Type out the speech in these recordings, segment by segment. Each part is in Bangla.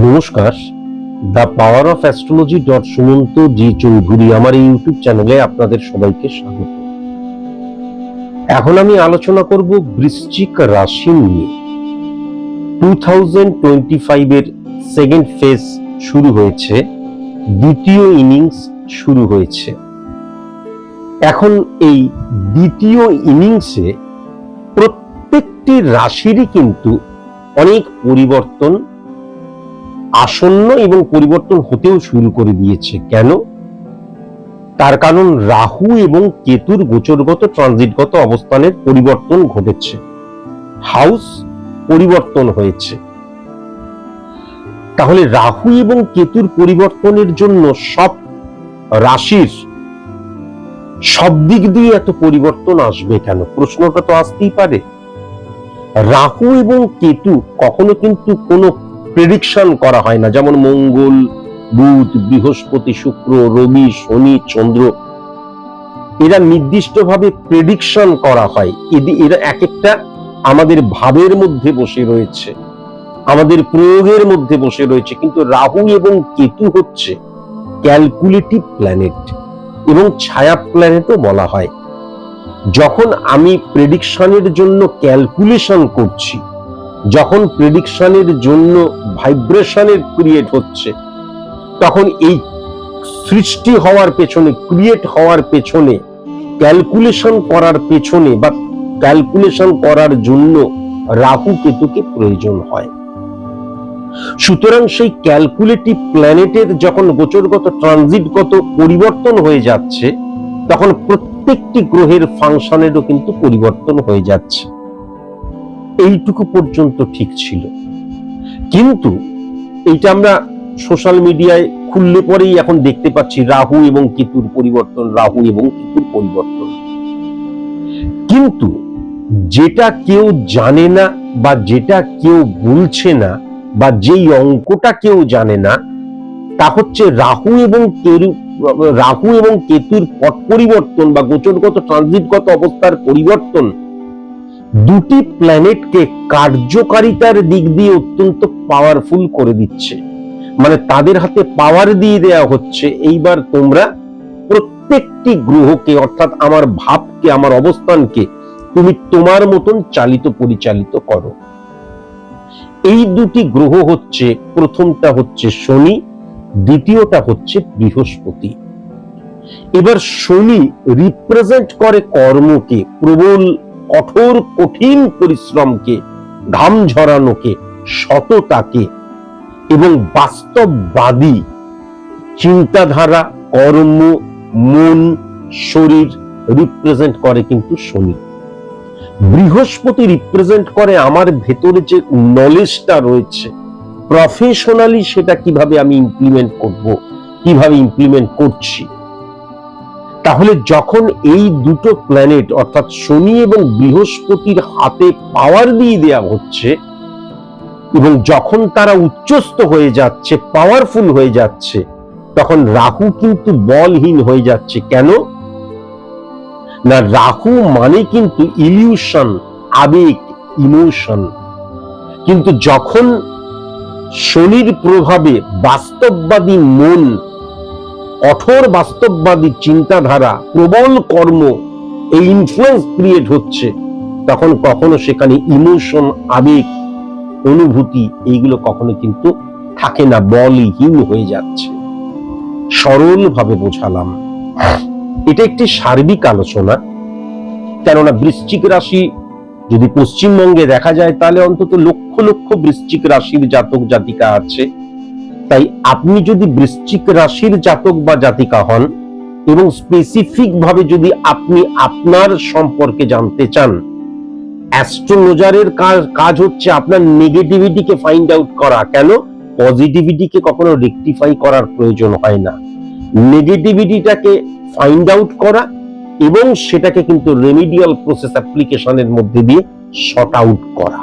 নমস্কার। The power of astrology dot Sumanta G Chowdhury আমার ইউটিউব চ্যানেলে আপনাদের সবাইকে স্বাগত। এখন আমি আলোচনা করব বৃশ্চিক রাশি নিয়ে। টু থাউজেন্ড টোয়েন্টি ফাইভের সেকেন্ড ফেজ শুরু হয়েছে, দ্বিতীয় ইনিংস শুরু হয়েছে। এখন এই দ্বিতীয় ইনিংসে প্রত্যেকটি রাশিরই কিন্তু অনেক পরিবর্তন আসন্ন এবং পরিবর্তন হতেও শুরু করে দিয়েছে। কেন? তার কারণ রাহু এবং কেতুর গোচরগত, ট্রানজিটগত অবস্থানের পরিবর্তন ঘটেছে। হাউস পরিবর্তন হয়েছে। তাহলে রাহু এবং কেতুর পরিবর্তনের জন্য সব রাশির সব দিক দিয়ে এত পরিবর্তন আসবে কেন? প্রশ্নটা তো আসতেই পারে। রাহু এবং কেতু কখনো কিন্তু কোনো প্রেডিকশন করা হয় না। যেমন মঙ্গল, বুধ, বৃহস্পতি, শুক্র, রবি, শনি, চন্দ্র, এরা নির্দিষ্টভাবে প্রেডিকশন করা হয়। এদি, এরা এক একটা আমাদের ভাবের মধ্যে বসে রয়েছে, আমাদের প্রয়োগের মধ্যে বসে রয়েছে। কিন্তু রাহু এবং কেতু হচ্ছে ক্যালকুলেটিভ প্ল্যানেট এবং ছায়া প্ল্যানেটও বলা হয়। যখন আমি প্রেডিকশনের জন্য ক্যালকুলেশন করছি যখন প্রেডিকশনের জন্য ভাইব্রেশনের ক্রিয়েট হচ্ছে, তখন এই সৃষ্টি হওয়ার পেছনে ক্রিয়েট হওয়ার পেছনে ক্যালকুলেশন করার পেছনে বা ক্যালকুলেশন করার জন্য রাহু কেতুকে প্রয়োজন হয়। সুতরাং সেই ক্যালকুলেটিভ প্ল্যানেটের যখন গোচরগত ট্রানজিটগত পরিবর্তন হয়ে যাচ্ছে, তখন প্রত্যেকটি গ্রহের ফাংশনেরও কিন্তু পরিবর্তন হয়ে যাচ্ছে। এইটুকু পর্যন্ত ঠিক ছিল। কিন্তু এইটা আমরা সোশ্যাল মিডিয়ায় খুললে পরেই এখন দেখতে পাচ্ছি রাহু এবং কেতুর পরিবর্তন, রাহু এবং কেতুর পরিবর্তন। কিন্তু যেটা কেউ জানে না বা যেটা কেউ বলছে না বা যেই অঙ্কটা কেউ জানে না, তা হচ্ছে রাহু এবং কেতু রাহু এবং কেতুর পট পরিবর্তন বা গোচরগত ট্রানজিটগত অবস্থার পরিবর্তন দুটি প্ল্যানেটকে কার্যকারিতার দিক দিয়ে অত্যন্ত পাওয়ারফুল করে দিচ্ছে। মানে তাদের হাতে পাওয়ার দিয়ে দেয়া হচ্ছে, এইবার তোমরা প্রত্যেকটি গ্রহকে, অর্থাৎ আমার ভাবকে, আমার অবস্থানকে, তুমি তোমার মতন চালিত পরিচালিত করো। এই দুটি গ্রহ হচ্ছে, প্রথমটা হচ্ছে শনি, দ্বিতীয়টা হচ্ছে বৃহস্পতি। এবার শনি রিপ্রেজেন্ট করে কর্মকে, প্রবল কঠোর, কঠিন পরিশ্রমকে, ঘাম ঝরানোকে, সততাকে এবং বাস্তববাদী চিন্তাধারা, কর্ম, মন, শরীর রিপ্রেজেন্ট করে কিন্তু শনি। বৃহস্পতি রিপ্রেজেন্ট করে আমার ভেতরে যে নলেজটা রয়েছে প্রফেশনালি সেটা কীভাবে আমি ইমপ্লিমেন্ট করব, কীভাবে ইমপ্লিমেন্ট করছি তাহলে যখন এই দুটো প্ল্যানেট অর্থাৎ শনি এবং বৃহস্পতির হাতে পাওয়ার দিয়ে দেওয়া হচ্ছে, এবং যখন তারা উচ্চস্থ হয়ে যাচ্ছে পাওয়ারফুল হয়ে যাচ্ছে, তখন রাহু কিন্তু বলহীন হয়ে যাচ্ছে। কেন? না, রাহু মানে কিন্তু ইলিউশন আবেগ ইমোশন কিন্তু যখন শনির প্রভাবে বাস্তববাদী মন কঠোর বাস্তববাদী চিন্তাধারা, প্রবল কর্ম, এই ইনফ্লুয়েন্স ক্রিয়েট হচ্ছে। তখন কখনো সেখানে ইমোশন আবেগ, অনুভূতি, এইগুলো কখনো কিন্তু থাকে না, বলহীন হয়ে যাচ্ছে। সরল ভাবে বোঝালাম। এটা একটি সার্বিক আলোচনা। কেননা বৃশ্চিক রাশি যদি পশ্চিমবঙ্গে দেখা যায়, তাহলে অন্তত লক্ষ লক্ষ বৃশ্চিক রাশির জাতক জাতিকা আছে। তাই আপনি যদি বৃশ্চিক রাশির জাতক বা জাতিকা হন এবং স্পেসিফিক ভাবে যদি আপনি আপনার সম্পর্কে জানতে চান অ্যাস্ট্রোলজারের কাজ হচ্ছে আপনার নেগেটিভিটিকে ফাইন্ড আউট করা। কেন? পজিটিভিটিকে কখনো রেকটিফাই করার প্রয়োজন হয় না। নেগেটিভিটিটাকে ফাইন্ড আউট করা এবং সেটাকে কিন্তু রেমিডিয়াল প্রসেস অ্যাপ্লিকেশনের মধ্যে দিয়ে শর্ট আউট করা।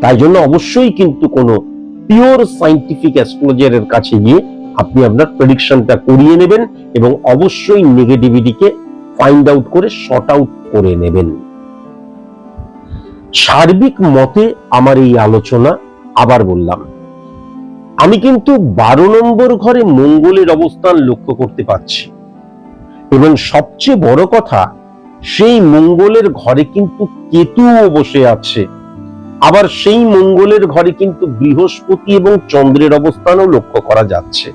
তাই জন্য অবশ্যই কিন্তু কোনো পিওর সাইন্টিফিক অ্যাস্ট্রোলজারের কাছে গিয়ে আপনি আপনার প্রেডিকশনটা করিয়ে নেবেন এবং অবশ্যই নেগেটিভিটিকে ফাইন্ড আউট করে শর্ট আউট করে নেবেন। সার্বিক মতে আমার এই আলোচনা আবার বললাম, আমি কিন্তু বারো নম্বর ঘরে মঙ্গলের অবস্থান লক্ষ্য করতে পারছি। এবং সবচেয়ে বড় কথা, সেই মঙ্গলের ঘরে কিন্তু কেতুও বসে আছে। আবার সেই মঙ্গলের ঘরে কিন্তু বৃহস্পতি এবং চন্দ্রের অবস্থানও লক্ষ্য করা যাচ্ছে।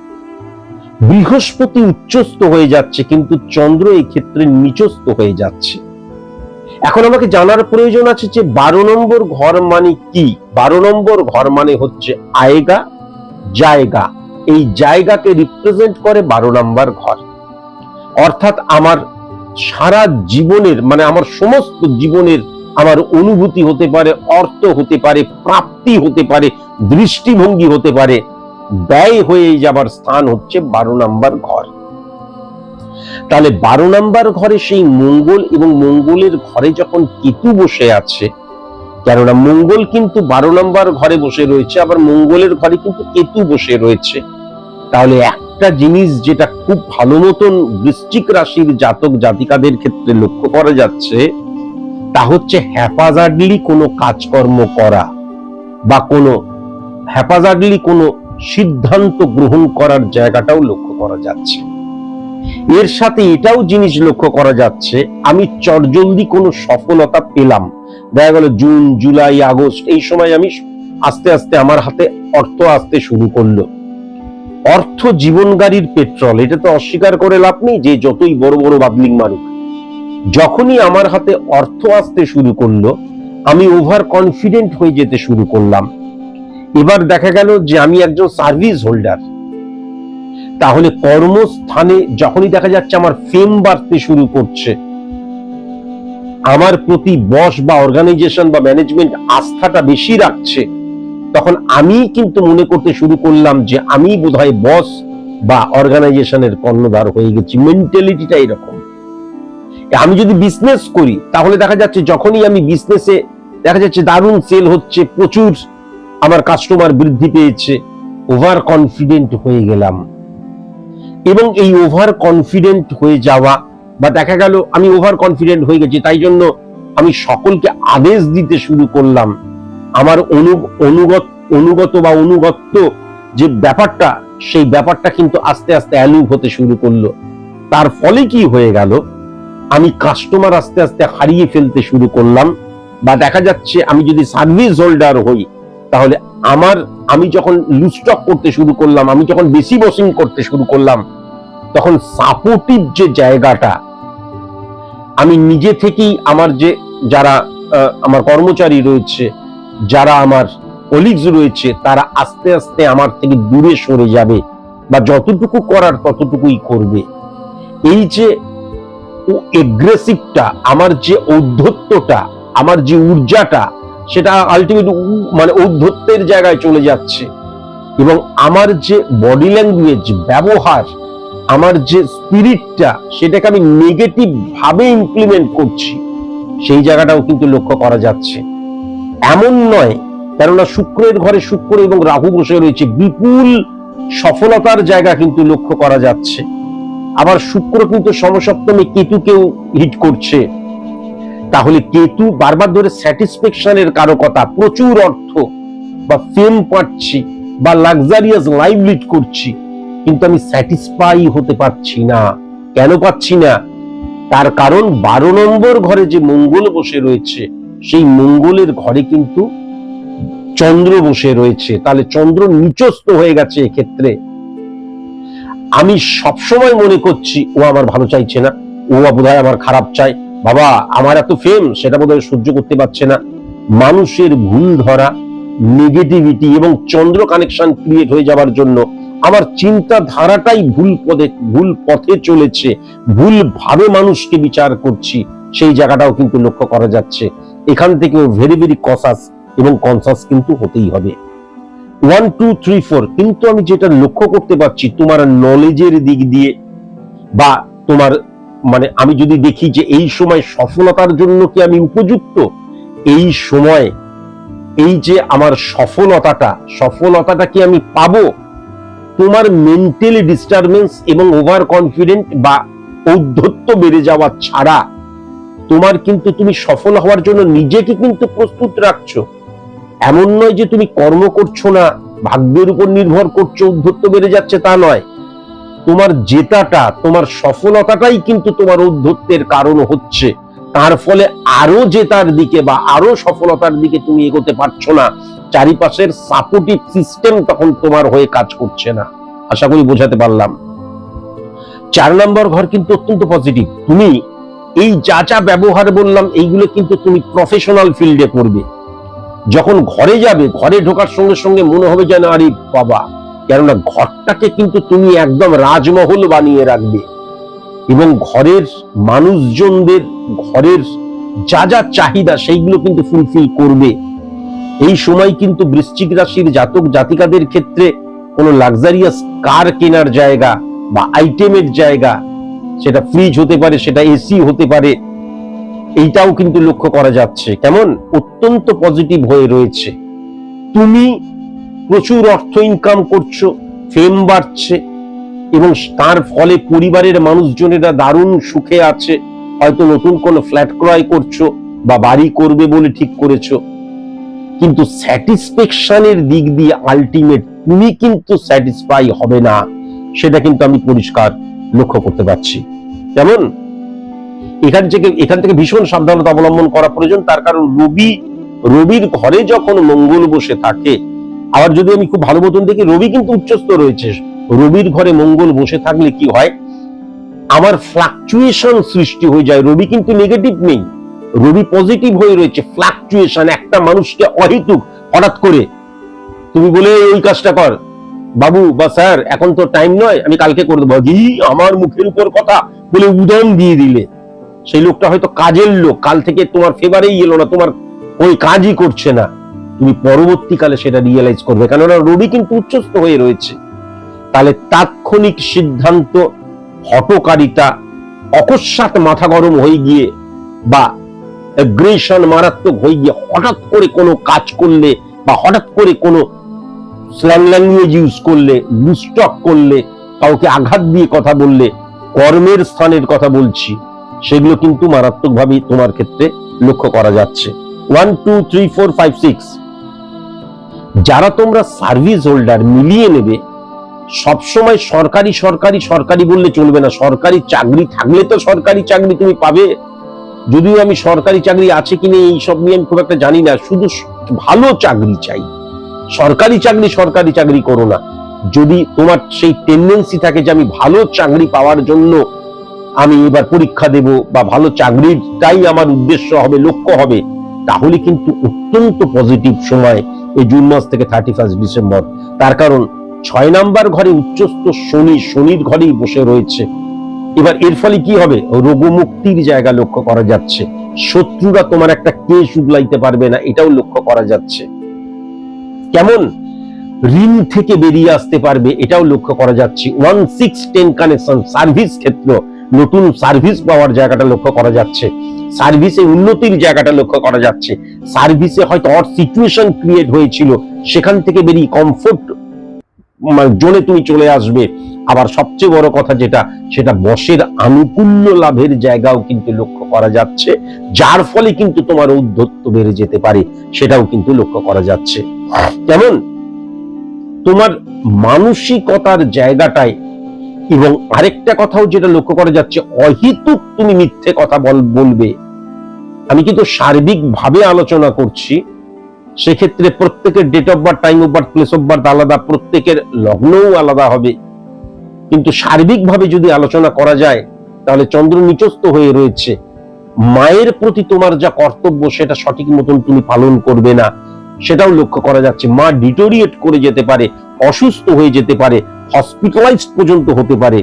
বৃহস্পতি উচ্চস্থ হয়ে যাচ্ছে, কিন্তু চন্দ্র এই ক্ষেত্রে নিচস্থ হয়ে যাচ্ছে। এখন আমাকে জানার প্রয়োজন আছে যে বারো নম্বর ঘর মানে কি? বারো নম্বর ঘর মানে হচ্ছে আয়গা, জায়গা। এই জায়গাকে রিপ্রেজেন্ট করে বারো নম্বর ঘর। অর্থাৎ আমার সারা জীবনের মানে আমার সমস্ত জীবনের আমার অনুভূতি হতে পারে, অর্থ হতে পারে, প্রাপ্তি হতে পারে, দৃষ্টিভঙ্গি হতে পারে, ব্যয় হয়ে যাবার স্থান হচ্ছে বারো নাম্বার ঘর। তাহলে বারো নাম্বার ঘরে সেই মঙ্গল এবং মঙ্গলের ঘরে যখন কেতু বসে আছে, কেননা মঙ্গল কিন্তু বারো নাম্বার ঘরে বসে রয়েছে, আবার মঙ্গলের ঘরে কিন্তু কেতু বসে রয়েছে। তাহলে একটা জিনিস যেটা খুব ভালো মতন বৃশ্চিক রাশির জাতক জাতিকাদের ক্ষেত্রে লক্ষ্য করা যাচ্ছে তা হচ্ছে হ্যাপাজার্ডলি কোনো কাজকর্ম করা বা কোনো হ্যাপাজার্ডলি কোনো সিদ্ধান্ত গ্রহণ করার জায়গাটাও লক্ষ্য করা যাচ্ছে। এর সাথে এটাও জিনিস লক্ষ্য করা যাচ্ছে, আমি চটজলদি কোনো সফলতা পেলাম। দেখা গেল জুন, জুলাই, আগস্ট, এই সময় আমি আস্তে আস্তে আমার হাতে অর্থ আসতে শুরু করল। অর্থ জীবন গাড়ির পেট্রোল, এটা তো অস্বীকার করে লাভ নেই যে যতই বড় বড় বাবলিং মারুক। যখনই আমার হাতে অর্থ আসতে শুরু করল, আমি ওভার কনফিডেন্ট হয়ে যেতে শুরু করলাম। এবার দেখা গেল যে আমি একজন সার্ভিস হোল্ডার তাহলে কর্মস্থানে যখনই দেখা যাচ্ছে আমার ফেম বাড়তে শুরু করছে, আমার প্রতি বস বা অর্গানাইজেশন বা ম্যানেজমেন্ট আস্থাটা বেশি রাখছে, তখন আমি কিন্তু মনে করতে শুরু করলাম যে আমি বোধহয় বস বা অর্গানাইজেশনের কর্ণধার হয়ে গেছি। মেন্টালিটিটা এরকম। আমি যদি বিজনেস করি, তাহলে দেখা যাচ্ছে যখনই আমি বিজনেসে দেখা যাচ্ছে দারুণ সেল হচ্ছে, প্রচুর আমার কাস্টমার বৃদ্ধি পেয়েছে ওভার কনফিডেন্ট হয়ে গেলাম। এবং এই ওভার কনফিডেন্ট হয়ে যাওয়া বা দেখা গেল আমি ওভার কনফিডেন্ট হয়ে গেছি, তাই জন্য আমি সকলকে আদেশ দিতে শুরু করলাম। আমার অনু, অনুগত অনুগত বা অনুগত্য যে ব্যাপারটা, সেই ব্যাপারটা কিন্তু আস্তে আস্তে অ্যালুভ হতে শুরু করল। তার ফলে কি হয়ে গেল? আমি কাস্টমার আস্তে আস্তে হারিয়ে ফেলতে শুরু করলাম, বা দেখা যাচ্ছে আমি যদি সার্ভিস হোল্ডার হই, তাহলে আমার, আমি যখন লুস্টক করতে শুরু করলাম, আমি যখন বেশি বসিং করতে শুরু করলাম, তখন সাপোর্টিভ যে জায়গাটা, আমি নিজে থেকেই আমার যে যারা আমার কর্মচারী রয়েছে, যারা আমার কলিগস রয়েছে, তারা আস্তে আস্তে আমার থেকে দূরে সরে যাবে, বা যতটুকু করার ততটুকুই করবে। এই যে এগ্রেসিভটা আমার যে ঔদ্ধত্যটা, আমার যে ঊর্জাটা, সেটা আলটিমেট মানে ঔদ্ধত্যের জায়গায় চলে যাচ্ছে। এবং আমার যে বডি ল্যাঙ্গুয়েজ ব্যবহার, আমার যে স্পিরিটটা সেটাকে আমি নেগেটিভ ভাবে ইমপ্লিমেন্ট করছি, সেই জায়গাটাও কিন্তু লক্ষ্য করা যাচ্ছে। এমন নয়, কেননা শুক্রের ঘরে শুক্র এবং রাহু বসে রয়েছে, বিপুল সফলতার জায়গা কিন্তু লক্ষ্য করা যাচ্ছে। আবার শুক্র কিন্তু সমসপ্তমে কেতুকেও হিট করছে। তাহলে কেতু বারবার ধরে স্যাটিসফ্যাকশনের কথা প্রচুর অর্থ, বা ফেম পাচ্ছি, বা লাক্সারিয়াস লাইফ লিড করছি, কিন্তু আমি স্যাটিসফাই হতে পারছি না। কেন পাচ্ছি না? তার কারণ বারো নম্বর ঘরে যে মঙ্গল বসে রয়েছে, সেই মঙ্গলের ঘরে কিন্তু চন্দ্র বসে রয়েছে। তাহলে চন্দ্র নিচস্থ হয়ে গেছে এক্ষেত্রে। আমি সবসময় মনে করছি ও আমার ভালো চাইছে না, ও বোধহয় আমার খারাপ চাই বাবা, আমার এত ফেম সেটা বোধহয় সহ্য করতে পারছে না। মানুষের ভুল ধরা নেগেটিভিটি এবং চন্দ্র কানেকশন ক্রিয়েট হয়ে যাবার জন্য আমার চিন্তা ধারাটাই ভুল পদে, ভুল পথে চলেছে। ভুল ভাবে মানুষকে বিচার করছি, সেই জায়গাটাও কিন্তু লক্ষ্য করা যাচ্ছে। এখান থেকেও ভেরি ভেরি কসাস এবং কনসাস কিন্তু হতেই হবে। ওয়ান টু থ্রি ফোর কিন্তু আমি যেটা লক্ষ্য করতে পারছি, তোমার নলেজের দিক দিয়ে বা তোমার মানে আমি যদি দেখি যে এই সময় সফলতার জন্য কি আমি উপযুক্ত, এই সময় এই যে আমার সফলতাটা সফলতাটা কি আমি পাবো? তোমার মেন্টালি ডিস্টারবেন্স এবং ওভার কনফিডেন্ট বা ঔদ্ধত্য বেড়ে যাওয়া ছাড়া তোমার কিন্তু তুমি সফল হওয়ার জন্য নিজেকে কিন্তু প্রস্তুত রাখছো। এমন নয় যে তুমি কর্ম করছ না, ভাগ্যের উপর নির্ভর করছ, উদ্ধত্ত বেড়ে যাচ্ছে তা নয়। তোমার জেতাটা, তোমার সফলতাটাই কিন্তু তোমার উদ্ধত্তের কারণ হচ্ছে। তার ফলে আরও জেতার দিকে বা আরও সফলতার দিকে তুমি এগোতে পারছ না। চারিপাশের সাপোর্টিভ সিস্টেম তখন তোমার হয়ে কাজ করছে না। আশা করি বোঝাতে পারলাম। চার নম্বর ঘর কিন্তু অত্যন্ত পজিটিভ তুমি এই যা যা ব্যবহার বললাম, এইগুলো কিন্তু তুমি প্রফেশনাল ফিল্ডে করবে। যখন ঘরে যাবে, ঘরে ঢোকার সঙ্গে সঙ্গে মনে হবে যেন, আরে বাবা, কেননা ঘরটাকে কিন্তু তুমি একদম রাজমহল বানিয়ে রাখবে। এবং ঘরের মানুষজনদের, ঘরের যা যা চাহিদা, সেইগুলো কিন্তু ফুলফিল করবে। এই সময় কিন্তু বৃশ্চিক রাশির জাতক জাতিকাদের ক্ষেত্রে কোনো লাক্সারিয়াস কার কেনার জায়গা বা আইটেমের জায়গা, সেটা ফ্রিজ হতে পারে, সেটা এসি হতে পারে এইটাও কিন্তু লক্ষ্য করা যাচ্ছে। কেমন? অত্যন্ত পজিটিভ হয়ে রয়েছে। তুমি প্রচুর অর্থ ইনকাম করছ ফেম বাড়ছে এবং তার ফলে পরিবারের মানুষজনেরা দারুণ সুখে আছে। হয়তো নতুন কোনো ফ্ল্যাট ক্রয় করছ বা বাড়ি করবে বলে ঠিক করেছ। কিন্তু স্যাটিসফ্যাকশনের দিক দিয়ে আলটিমেট তুমি কিন্তু স্যাটিসফাই হবে না। সেটা কিন্তু আমি পরিষ্কার লক্ষ্য করতে পারছি। যেমন এখান থেকে এখান থেকে ভীষণ সাবধানতা অবলম্বন করা প্রয়োজন। তার কারণ রবি, রবির ঘরে যখন মঙ্গল বসে থাকে, আবার যদি আমি খুব ভালো মতন দেখি, রবি কিন্তু উচ্চস্থ রয়েছে। রবির ঘরে মঙ্গল বসে থাকলে কি হয়? আমার ফ্লাকচুয়েশন সৃষ্টি হয়ে যায়। রবি কিন্তু নেগেটিভ নেই। রবি পজিটিভ হয়ে রয়েছে। ফ্লাকচুয়েশন একটা মানুষকে অহেতুক, হঠাৎ করে। তুমি বলে ওই কাজটা কর। বাবু বা স্যার, এখন তো টাইম নয়, আমি কালকে করে দেবো। আমার মুখের উপর কথা বলে উদম দিয়ে দিলে। সেই লোকটা হয়তো কাজের লোক। কাল থেকে তোমার ফেভারেই এলো না, তোমার ওই কাজই করছে না। তুমি পরবর্তীকালে সেটা রিয়েলাইজ করবে। কেননা রবি কিন্তু উচ্চস্থ হয়ে রয়েছে। তাহলে তাৎক্ষণিক সিদ্ধান্ত হটকারিতা অকস্মাৎ মাথা গরম হয়ে গিয়ে বা অ্যাগ্রেশন মারাত্মক হয়ে গিয়ে হঠাৎ করে কোনো কাজ করলে বা হঠাৎ করে কোনো স্ল্যাং ল্যাঙ্গুয়েজ ইউজ করলে লুস্টক করলে, কাউকে আঘাত দিয়ে কথা বললে, কর্মের স্থানের কথা বলছি সেগুলো কিন্তু মারাত্মকভাবে তোমার ক্ষেত্রে লক্ষ্য করা যাচ্ছে। One two three four five six যারা তোমরা সার্ভিস হোল্ডার মিলিয়ে নেবে, সবসময় সরকারি সরকারি সরকারি বললে চলবে না। সরকারি চাকরি থাকলে তো সরকারি চাকরি তুমি পাবে। যদিও আমি সরকারি চাকরি আছে কিনা এই সব নিয়ে আমি খুব একটা জানি না। শুধু ভালো চাকরি চাই। সরকারি চাকরি সরকারি চাকরি করো না। যদি তোমার সেই টেন্ডেন্সি থাকে যে আমি ভালো চাকরি পাওয়ার জন্য আমি এবার পরীক্ষা দেব বা ভালো চাকরিটাই আমার উদ্দেশ্য হবে, লক্ষ্য হবে, তাহলে কিন্তু অত্যন্ত পজিটিভ সময় এই জুন মাস থেকে থার্টি ফার্স্ট ডিসেম্বর। তার কারণ ছয় নাম্বার ঘরে উচ্চস্থ শনি, শনির ঘরেই বসে রয়েছে। এবার এর ফলে কি হবে? রোগমুক্তির জায়গা লক্ষ্য করা যাচ্ছে। শত্রুরা তোমার একটা কেস উগলাইতে পারবে না, এটাও লক্ষ্য করা যাচ্ছে। কেমন? ঋণ থেকে বেরিয়ে আসতে পারবে, এটাও লক্ষ্য করা যাচ্ছে। One six ten connection service ক্ষেত্র নতুন সার্ভিস পাওয়ার জায়গাটা লক্ষ্য করা যাচ্ছে। সার্ভিসে উন্নতির জায়গাটা লক্ষ্য করা যাচ্ছে। সার্ভিসে হয়তো অর সিচুয়েশন ক্রিয়েট হয়েছিল। সেখান থেকে বেরিয়ে কমফোর্ট জোনে তুমি চলে আসবে। আবার সবচেয়ে বড় কথা যেটা, সেটা বসের আনুকূল্য লাভের জায়গাও কিন্তু লক্ষ্য করা যাচ্ছে। যার ফলে কিন্তু তোমার উদ্ধত্ত বেড়ে যেতে পারে, সেটাও কিন্তু লক্ষ্য করা যাচ্ছে। কেমন? তোমার মানসিকতার জায়গাটায় এবং আরেকটা কথাও যেটা লক্ষ্য করা যাচ্ছে, অহিতুক তুমি মিথ্যে কথা বল, বলবে। আমি কিন্তু সার্বিক ভাবে আলোচনা করছি, সেক্ষেত্রে প্রত্যেকের date of birth time of birth place of birth আলাদা, প্রত্যেকের লগ্নও আলাদা হবে। কিন্তু সার্বিকভাবে যদি আলোচনা করা যায়, তাহলে চন্দ্র নিচস্থ হয়ে রয়েছে। মায়ের প্রতি তোমার যা কর্তব্য, সেটা সঠিক মতন তুমি পালন করবে না। সেটাও লক্ষ্য করা যাচ্ছে। মা ডিটোরিয়েট করে যেতে পারে, অসুস্থ হয়ে যেতে পারে হসপিটালাইজ পর্যন্ত হতে পারে,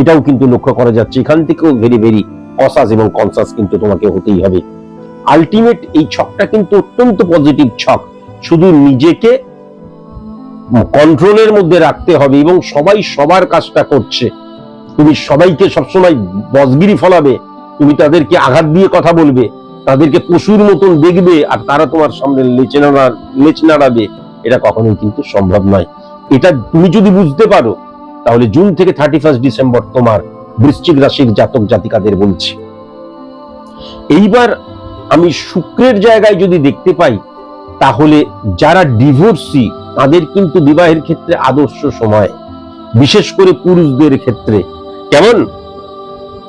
এটাও কিন্তু লক্ষ্য করা যাচ্ছে। এখান থেকেও ভেরি ভেরি কসাস এবং কনসাস কিন্তু তোমাকে হতেই হবে। আলটিমেট এই ছকটা কিন্তু অত্যন্ত পজিটিভ ছক। শুধু নিজেকে কন্ট্রোলের মধ্যে রাখতে হবে এবং সবাই সবার কাজটা করছে। তুমি সবাইকে সবসময় বসগিরি ফলাবে, তুমি তাদেরকে আঘাত দিয়ে কথা বলবে। তাদেরকে পশুর মতন দেখবে আর তারা তোমার সামনে লেচে লেচ নাড়াবে এটা কখনোই কিন্তু সম্ভব নয়। এটা তুমি যদি বুঝতে পারো, তাহলে জুন থেকে থার্টি ফার্স্ট ডিসেম্বর তোমার বৃশ্চিক রাশির জাতক জাতিকাদের বলছি। এইবার আমি শুক্রের জায়গায় যদি দেখতে পাই, তাহলে যারা ডিভোর্সি তাদের কিন্তু বিবাহের ক্ষেত্রে আদর্শ সময়। বিশেষ করে পুরুষদের ক্ষেত্রে। কেমন?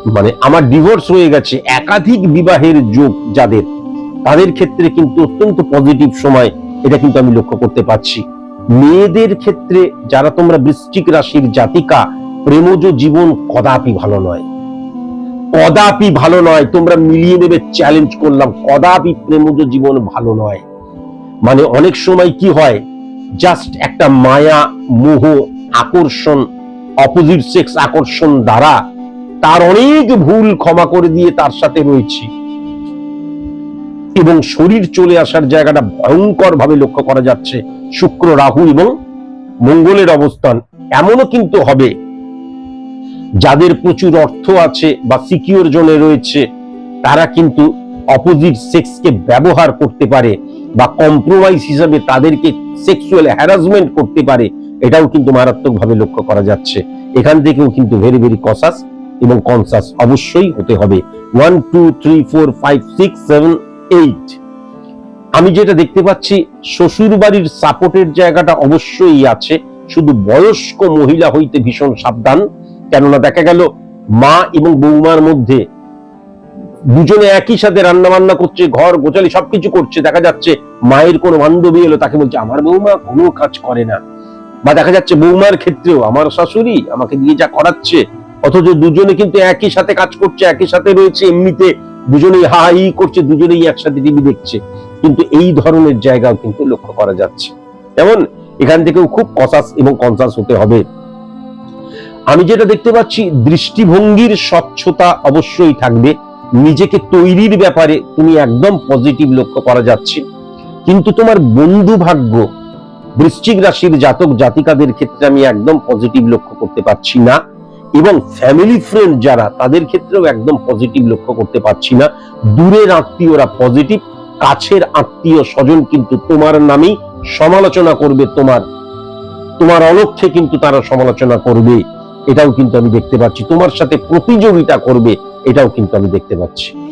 মানে আমার ডিভোর্স হয়ে গেছে, একাধিক বিবাহের যোগ যাদের, তাদের ক্ষেত্রে কিন্তু অত্যন্ত পজিটিভ সময়, এটা কিন্তু আমি লক্ষ্য করতে পারছি। মেয়েদের ক্ষেত্রে যারা তোমরা বৃশ্চিক রাশির জাতিকা, প্রেমজ জীবন কদাপি ভালো নয়। কদাপি ভালো নয়, তোমরা মিলিয়ে নেবে চ্যালেঞ্জ করলাম, কদাপি প্রেমজ জীবন ভালো নয়। মানে অনেক সময় কি হয় জাস্ট একটা মায়া, মোহ, আকর্ষণ অপোজিট সেক্স আকর্ষণ দ্বারা তার অনেক ভুল ক্ষমা করে দিয়ে তার সাথে রয়েছি। এবং শরীর চলে আসার জায়গাটা ভয়ঙ্কর ভাবে লক্ষ্য করা যাচ্ছে। শুক্র, রাহু এবং মঙ্গলের অবস্থান এমনও কিন্তু হবে। যাদের প্রচুর অর্থ আছে বা সিকিউর জোনে রয়েছে, তারা কিন্তু অপোজিট সেক্সকে ব্যবহার করতে পারে বা কম্প্রোমাইজ হিসাবে তাদেরকে সেক্সুয়াল হ্যারাসমেন্ট করতে পারে। এটাও কিন্তু মারাত্মকভাবে লক্ষ্য করা যাচ্ছে। এখান থেকেও কিন্তু ভেরি ভেরি কসাস এবং কনসাস অবশ্যই হতে হবে। One two three four five six seven eight আমি যেটা দেখতে পাচ্ছি শ্বশুর বাড়ির সাপোর্টের জায়গাটা অবশ্যই আছে। শুধু বয়স্ক মহিলা হইতে ভীষণ সাবধান। কেননা দেখা গেল, মা এবং বৌমার মধ্যে দুজনে একই সাথে রান্না বান্না করছে, ঘর গোচালি সবকিছু করছে। দেখা যাচ্ছে, মায়ের কোনো বান্ধবী এলো, তাকে বলছে, আমার বৌমা কোনো কাজ করে না। বা দেখা যাচ্ছে, বৌমার ক্ষেত্রেও, আমার শাশুড়ি আমাকে দিয়ে যা করাচ্ছে অথচ দুজনে কিন্তু একই সাথে কাজ করছে, একই সাথে রয়েছে এমনিতে। দুজনেই হা হি করছে, দুজনেই একসাথে টিভি দেখছে। কিন্তু এই ধরনের জায়গাও কিন্তু লক্ষ্য করা যাচ্ছে। যেমন এখান থেকেও খুব কসাস এবং কনসাস হতে হবে। আমি যেটা দেখতে পাচ্ছি, দৃষ্টিভঙ্গির স্বচ্ছতা অবশ্যই থাকবে। নিজেকে তৈরির ব্যাপারে তুমি একদম পজিটিভ লক্ষ্য করা যাচ্ছে। কিন্তু তোমার বন্ধু ভাগ্য, বৃশ্চিক রাশির জাতক জাতিকাদের ক্ষেত্রে আমি একদম পজিটিভ লক্ষ্য করতে পারছি না। এবং ফ্যামিলি ফ্রেন্ড যারা, তাদের ক্ষেত্রেও একদম পজিটিভ লক্ষ্য করতে পারছি না। দূরের আত্মীয়রা পজিটিভ কাছের আত্মীয় স্বজন কিন্তু তোমার নামেই সমালোচনা করবে, তোমার তোমার অলক্ষ্যে কিন্তু তারা সমালোচনা করবে। এটাও কিন্তু আমি দেখতে পাচ্ছি। তোমার সাথে প্রতিযোগিতা করবে, এটাও কিন্তু আমি দেখতে পাচ্ছি।